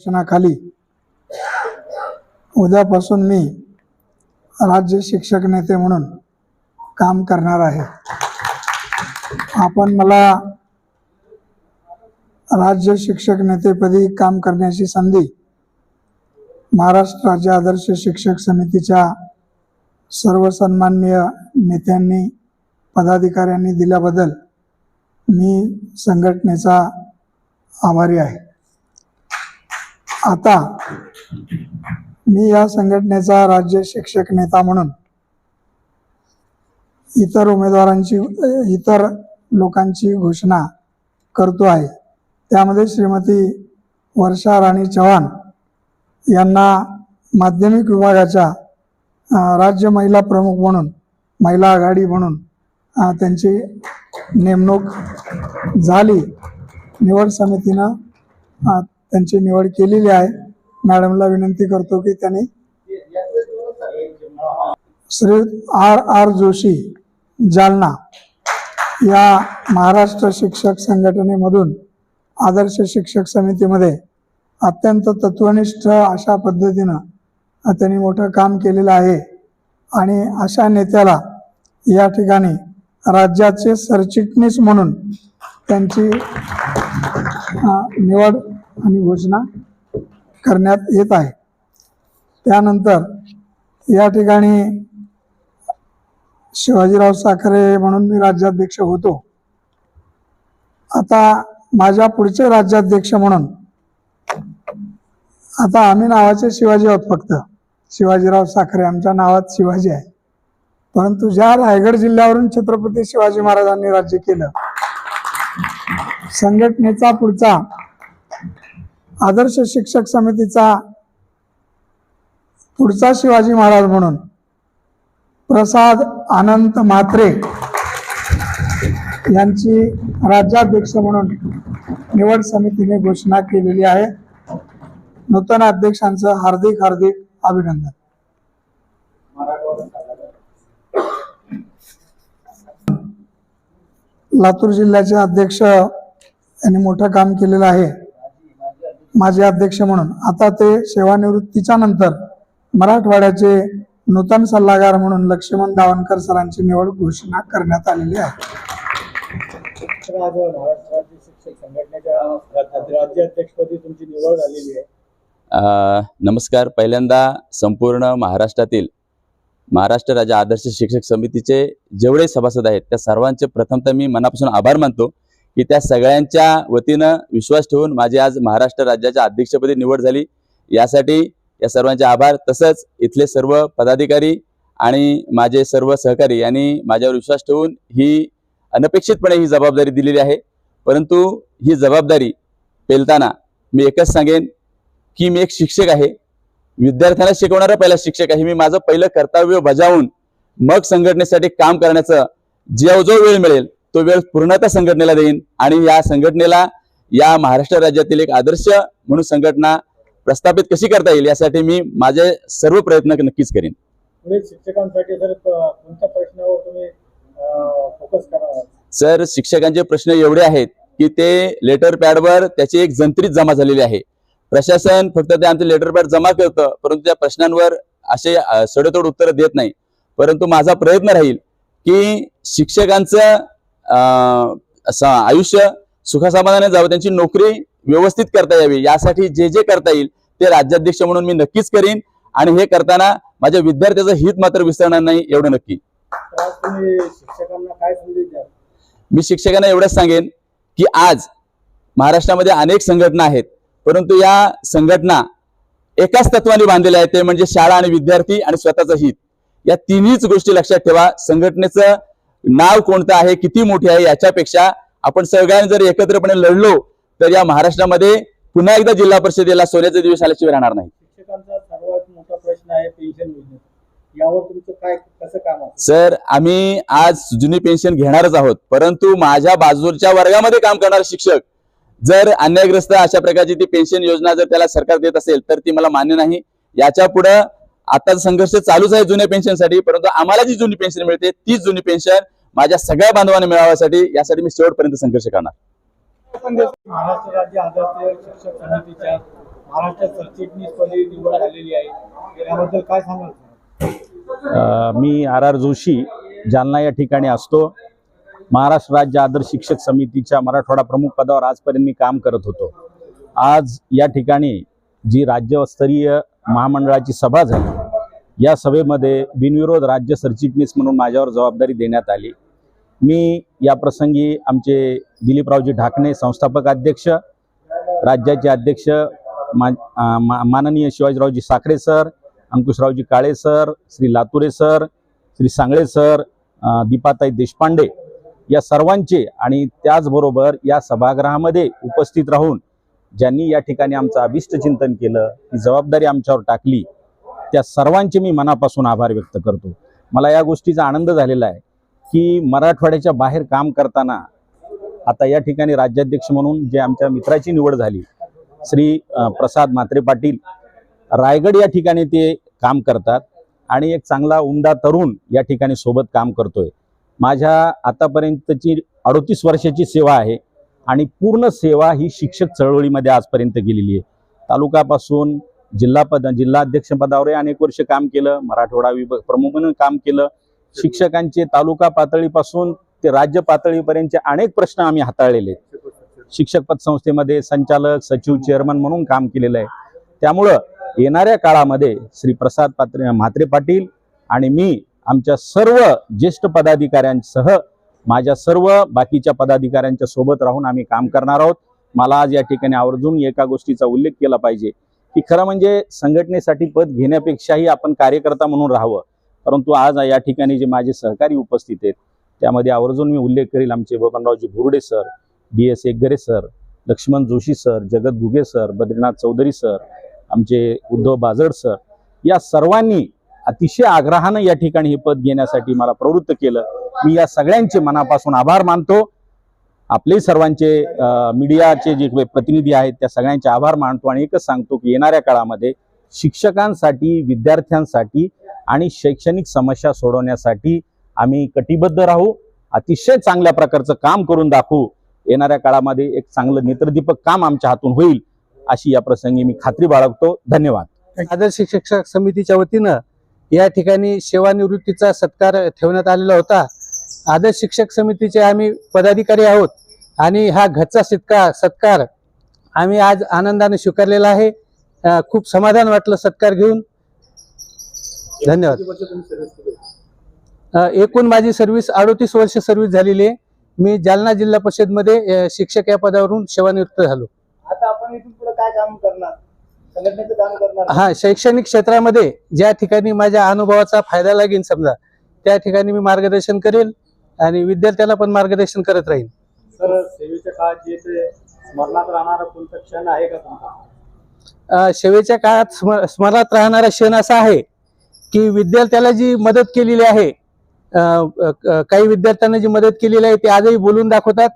शासनाखाली. उद्यापासून मी राज्य शिक्षक नेते म्हणून काम करणार आहे. आपण मला राज्य शिक्षक नेतेपदी काम करण्याची संधी महाराष्ट्र राज्य आदर्श शिक्षक समितीच्या सर्व सन्माननीय नेत्यांनी पदाधिकाऱ्यांनी दिल्याबद्दल मी संघटनेचा आभारी आहे. आता मी या संघटनेचा राज्य शिक्षक नेता म्हणून इतर उमेदवारांची इतर लोकांची घोषणा करतो आहे. त्यामध्ये श्रीमती वर्षा राणी चव्हाण यांना माध्यमिक विभागाच्या राज्य महिला प्रमुख म्हणून महिला आघाडी म्हणून त्यांची नेमणूक झाली. निवड समितीनं त्यांची निवड केलेली आहे. मॅडमला विनंती करतो की त्यांनी श्री आर आर जोशी जालना या महाराष्ट्र शिक्षक संघटनेमधून आदर्श शिक्षक समितीमध्ये अत्यंत तत्वनिष्ठ अशा पद्धतीनं त्यांनी मोठं काम केलेलं आहे. आणि अशा नेत्याला या ठिकाणी राज्याचे सरचिटणीस म्हणून त्यांची निवड आणि घोषणा करण्यात येत आहे. त्यानंतर या ठिकाणी शिवाजीराव साखरे म्हणून मी राज्याध्यक्ष होतो. आता माझ्या पुढचे राज्याध्यक्ष म्हणून आता आम्ही नावाचे शिवाजी आहोत फक्त. शिवाजीराव साखरे आमच्या नावात शिवाजी आहे. परंतु ज्या रायगड जिल्ह्यावरून छत्रपती शिवाजी महाराजांनी राज्य केलं संघटनेचा पुढचा आदर्श शिक्षक समितीचा पुढचा शिवाजी महाराज म्हणून प्रसाद अनंत म्हात्रे यांची राज्याध्यक्ष म्हणून निवड समितीने घोषणा केलेली आहे. नूतन अध्यक्षांचं हार्दिक हार्दिक अभिनंदन. लातूर जिल्ह्याचे अध्यक्ष यांनी मोठं काम केलेलं आहे. माझे अध्यक्ष म्हणून. आता ते सेवानिवृत्तीच्या नंतर मराठवाड्याचे नूतन सल्लागार म्हणून लक्ष्मण दावणकर सरांची निवड घोषणा करण्यात आलेली आहे. तर आज महाराष्ट्र राज्य शिक्षक संघटनेच्या रा- राज्याध्यक्षपदी तुमची निवड झालेली आहे. अ, नमस्कार. पहिल्यांदा संपूर्ण महाराष्ट्रातील महाराष्ट्र राज्य आदर्श शिक्षक समितीचे जेवढे सभासद आहेत त्या सर्वांचे प्रथमतः मी मनापासून आभार मानतो. की त्या सगळ्यांच्या वतीनं विश्वास ठेवून माझी आज महाराष्ट्र राज्याच्या अध्यक्षपदी निवड झाली. यासाठी या सर्वांचे आभार. तसंच इथले सर्व पदाधिकारी आणि माझे सर्व सहकारी यांनी माझ्यावर विश्वास ठेवून ही अनपेक्षितपणे ही जबाबदारी दिलेली आहे. परंतु ही जबाबदारी पेलताना मी एकच सांगेन की मी एक शिक्षक आहे. विद्यार्थ्यांना शिकवणारा पहिला शिक्षक आहे. मी माझं पहिलं कर्तव्य बजावून मग संघटनेसाठी काम करण्याचं जो जो वेळ मिळेल. तो वेळ पूर्णतः संघटनेला देईन. आणि या संघटनेला या महाराष्ट्र राज्यातील एक आदर्श म्हणून संघटना प्रस्थापित कशी करता येईल यासाठी मी माझे सर्व प्रयत्न नक्कीच करेन. शिक्षकांसाठी प्रश्नावर तुम्ही फोकस? सर शिक्षकांचे प्रश्न एवढे आहेत की ते लेटर पॅडवर त्याची एक जंत्रीत जमा झालेली आहे. प्रशासन फक्त ते आमचे लेटर पॅड जमा करतं परंतु त्या प्रश्नांवर असे सडेतोड उत्तर देत नाही. परंतु माझा प्रयत्न राहील की शिक्षकांचं आयुष्य सुखासमाधाने जावं त्यांची नोकरी व्यवस्थित करता यावी यासाठी जे जे करता येईल ते राज्याध्यक्ष म्हणून मी नक्कीच करीन. आणि हे करताना माझ्या विद्यार्थ्याचं हित मात्र विसरणार नाही एवढं नक्की. मी शिक्षकांना एवढंच सांगेन की आज महाराष्ट्रामध्ये अनेक संघटना आहेत परंतु या संघटना एकाच तत्वाने बांधलेल्या आहेत ते म्हणजे शाळा आणि विद्यार्थी आणि स्वतःचं हित. या तिन्हीच गोष्टी लक्षात ठेवा संघटनेचं नाव कोणतं आहे किती मोठी आहे याच्यापेक्षा आपण सगळ्यांनी जर एकत्रपणे लढलो तर या महाराष्ट्रामध्ये पुन्हा एकदा जिल्हा परिषदेला सोन्याचे दिवस आल्याशिवाय राहणार नाही. शिक्षकांचा सर्वात मोठा प्रश्न आहे पेन्शन योजनेचा. यावर तुमचं काय कसं काम आहे? सर आम्ही आज जुनी पेन्शन घेणारच आहोत परंतु माझ्या बाजूच्या वर्गामध्ये काम करणारे शिक्षक जर अन्यायग्रस्त अशा प्रकारची ती पेन्शन योजना जर त्याला सरकार देत असेल तर ती मला मान्य नाही. याच्यापुढे आता संघर्ष चालूच आहे जुन्या पेन्शनसाठी परंतु आम्हाला जी जुनी पेन्शन मिळते तीच जुनी पेन्शन माझ्या सगळ्या बांधवांना मिळाव्यासाठी यासाठी मी शेवटपर्यंत संघर्ष करणार. महाराष्ट्र राज्य आदर्श शिक्षक समितीच्या महाराष्ट्र सरचिटणीसपदी निवड झालेली आहे. याबद्दल काय सांगाल? मी आर आर जोशी जालना या ठिकाणी असतो. महाराष्ट्र राज्य आदर्श शिक्षक समितीच्या मराठवाडा प्रमुख पदावर आजपर्यंत मी काम करत होतो. आज या ठिकाणी जी राज्यस्तरीय महामंडळाची सभा झाली या सभेमध्ये बिनविरोध राज्य सरचिटणीस म्हणून माझ्यावर जबाबदारी देण्यात आली. मी या प्रसंगी आमचे दिलीपरावजी ढाकणे संस्थापक अध्यक्ष राज्याचे अध्यक्ष मा मा- माननीय Shivajiraoji Sakhare sir Ankushraoji Kale sir Shri Lature sir Shri Sangle sir Deepatai Deshpande या सर्वांचे आणि त्याचबरोबर या सभागृहामध्ये उपस्थित राहून ज्यांनी या ठिकाणी आमचं अभिष्ट चिंतन केलं ही जबाबदारी आमच्यावर टाकली. त्या सर्वांचे मी मनापासून आभार व्यक्त करतो. मला या गोष्टीचा आनंद झालेला आहे की मराठवाड्याच्या बाहेर काम करताना आता या ठिकाणी राज्याध्यक्ष म्हणून जे आमच्या मित्राची निवड झाली श्री प्रसाद म्हात्रे पाटील रायगड या ठिकाणी ते काम करतात आणि एक चांगला उमदा तरुण या ठिकाणी सोबत काम करतोय. माझ्या आतापर्यंतची अडोतीस वर्षाची सेवा आहे आणि पूर्ण सेवा ही शिक्षक चळवळीमध्ये आजपर्यंत गेलेली आहे. तालुकापासून जिल्हा पद जिल्हा अध्यक्षपदावरही अनेक वर्ष काम केलं. मराठवाडा विभाग प्रमुख म्हणून काम केलं. शिक्षकांचे तालुका पातळीपासून ते राज्य पातळीपर्यंतचे अनेक प्रश्न आम्ही हाताळलेले. आहेत शिक्षक पतसंस्थेमध्ये संचालक सचिव चेअरमन म्हणून काम केलेलं आहे. त्यामुळं येणाऱ्या काळामध्ये श्री प्रसाद पात्रे म्हात्रे पाटील आणि मी आमच्या सर्व ज्येष्ठ पदाधिकाऱ्यांसह माझ्या सर्व बाकीच्या पदाधिकाऱ्यांच्या सोबत राहून आम्ही काम करणार आहोत. मला आज या ठिकाणी आवर्जून एका गोष्टीचा उल्लेख केला पाहिजे. की खरं म्हणजे संघटनेसाठी पद घेण्यापेक्षाही आपण कार्यकर्ता म्हणून राहावं. परंतु आज या ठिकाणी जे माझे सहकारी उपस्थित आहेत त्यामध्ये आवर्जून मी उल्लेख करील आमचे Babanraoji Bhurde sir D S Ekgare sir Laxman Joshi sir Jagat Ghuge sir Badrinath Chaudhari sir आमचे उद्धव बाजड सर या सर्वांनी अतिशय आग्रहानं या ठिकाणी हे पद घेण्यासाठी मला प्रवृत्त केलं. मी या सगळ्यांचे मनापासून आभार मानतो. आपले सर्वांचे मीडियाचे जे काही प्रतिनिधी आहेत त्या सगळ्यांचे आभार मानतो आणि एकच सांगतो की येणाऱ्या काळामध्ये शिक्षकांसाठी विद्यार्थ्यांसाठी आणि शैक्षणिक समस्या सोडवण्यासाठी आम्ही कटिबद्ध राहू अतिशय चांगल्या प्रकारचं काम करून दाखवू. येणाऱ्या काळामध्ये एक चांगलं नेत्रदीपक काम आमच्या हातून होईल अशी या प्रसंगी मी खात्री बाळगतो. धन्यवाद. आदर्श शिक्षक समितीच्या वतीनं या ठिकाणी सेवानिवृत्तीचा सत्कार ठेवण्यात आलेला होता. आदर्श शिक्षक समितीचे आम्ही पदाधिकारी आहोत. आणि हा घरचा सत्कार सत्कार आम्ही आज आनंदाने स्वीकारलेला आहे. खूप समाधान वाटलं सत्कार घेऊन. धन्यवाद. एकूण माझी सर्व्हिस अडोतीस वर्ष सर्व्हिस झालेली आहे. मी जालना जिल्हा परिषदमध्ये शिक्षक या पदावरून सेवानिवृत्त झालो. आता आपण इथून पुढे काय काम करणार? संघटनेचं काम करणार? हा शैक्षणिक क्षेत्रामध्ये ज्या ठिकाणी माझ्या अनुभवाचा फायदा लागेल समजा त्या ठिकाणी मी मार्गदर्शन करेल आणि विद्यार्थ्याला पण मार्गदर्शन करत राहील सर सेवेच्या काळात जे ते स्मरणात राहणारा कोणता क्षण आहे का तुमचा? अ, सेवेच्या काळात स्म- स्मरणात राहणारा क्षण असा आहे की विद्यार्थ्याला जी मदत केलेली आहे काही विद्यार्थ्यांना जी मदत केलेली आहे ते आजही बोलून दाखवतात.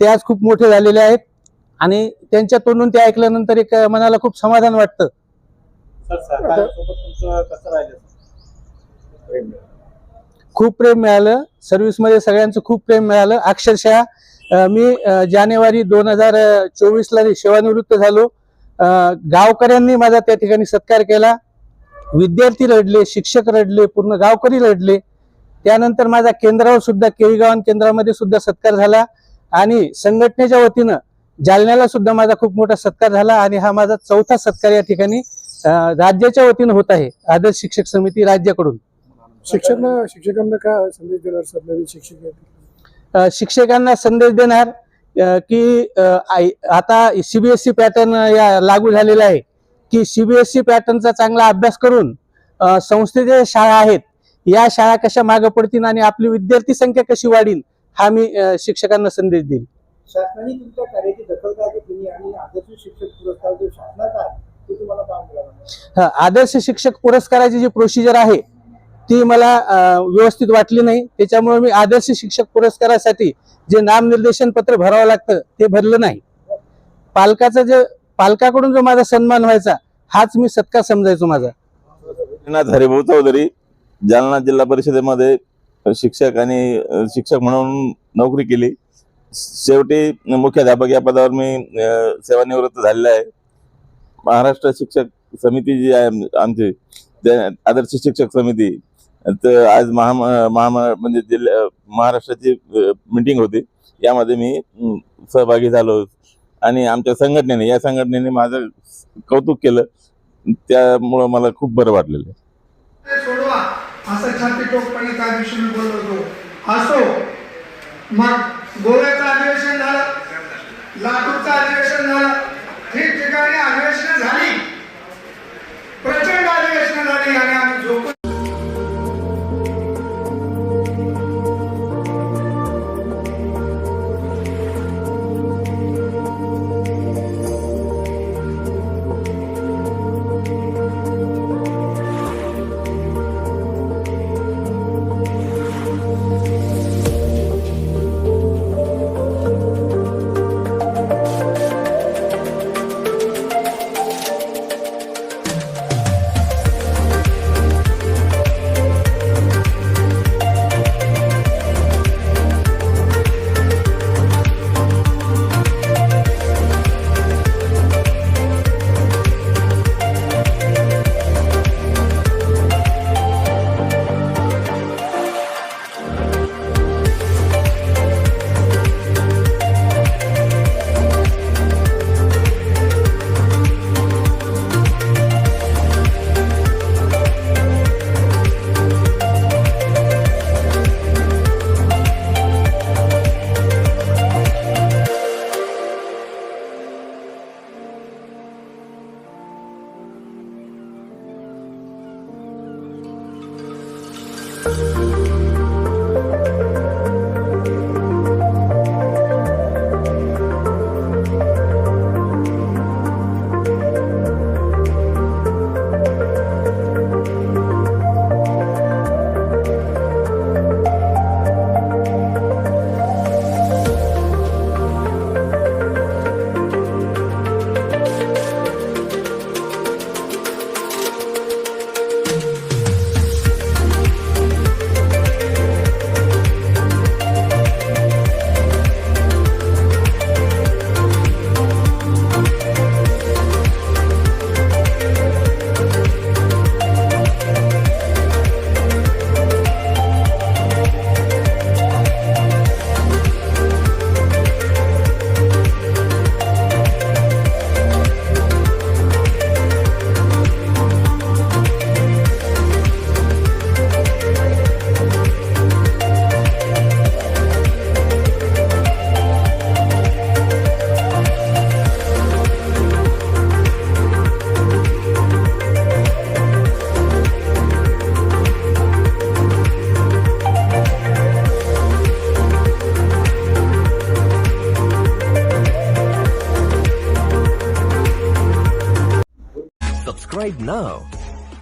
ते आज खूप मोठे झालेले आहेत. आणि त्यांच्या तोंडून ते ऐकल्यानंतर एक मनाला खूप समाधान वाटतं. खूप प्रेम मिळालं. सर्व्हिसमध्ये सगळ्यांचं खूप प्रेम मिळालं. अक्षरशः मी जानेवारी दोन हजार चोवीसला सेवानिवृत्त झालो. गावकऱ्यांनी माझा त्या ठिकाणी सत्कार केला. विद्यार्थी रडले शिक्षक रडले पूर्ण गावकरी रडले. त्यानंतर माझा केंद्रावर सुद्धा केळीगावन केंद्रामध्ये सुद्धा सत्कार झाला. आणि संघटनेच्या वतीनं जालन्याला सुद्धा माझा खूप मोठा सत्कार झाला आणि हा माझा चौथा सत्कार या ठिकाणी राज्याच्या वतीनं होत आहे. आदर्श शिक्षक समिती राज्याकडून. शिक्षकांना शिक्षकांना काय संदेश देणार सर नवीन शिक्षक शिक्षकांना संदेश देणार की आता सीबीएसई पॅटर्न या लागू झालेला आहे की सीबीएसई पॅटर्नचा चांगला अभ्यास करून संस्थेच्या शाळा आहेत या शाळा कशा मागे पडतील आणि आपली विद्यार्थी संख्या कशी वाढील हा मी शिक्षकांना संदेश देईल शासनाने तुमच्या कार्याची दखल का घेतली आणि आदर्श शिक्षक पुरस्कार जो शासनाचा आहे तो तुम्हाला काम मिळाला हा, आदर्श शिक्षक पुरस्काराची जी प्रोसिजर आहे ती मला व्यवस्थित वाटली नाही. त्याच्यामुळे मी आदर्श शिक्षक पुरस्कारासाठी जे नामनिर्देशन पत्र भरावं लागतं ते भरलं नाही. पालकाचा जे पालकाकडून जो माझा सन्मान व्हायचा हाच मी सत्कार समजायचो माझा. हरिभाऊ चौधरी जालना जिल्हा परिषदेमध्ये शिक्षक आणि शिक्षक म्हणून नोकरी केली. शेवटी मुख्याध्यापक या पदावर मी सेवानिवृत्त झालेला आहे. महाराष्ट्र शिक्षक समिती जी आहे आमची आदर्श शिक्षक समिती तर आज महा महा म्हणजे जिल्हा महाराष्ट्राची मिटिंग होती यामध्ये मी सहभागी झालो. आणि आमच्या संघटनेने या संघटनेने माझं कौतुक केलं. त्यामुळं मला खूप बरं वाटलेलं असो मग गोव्याचं अधिवेशन झालं. लातूरचं अधिवेशन झालं. ठिकठिकाणी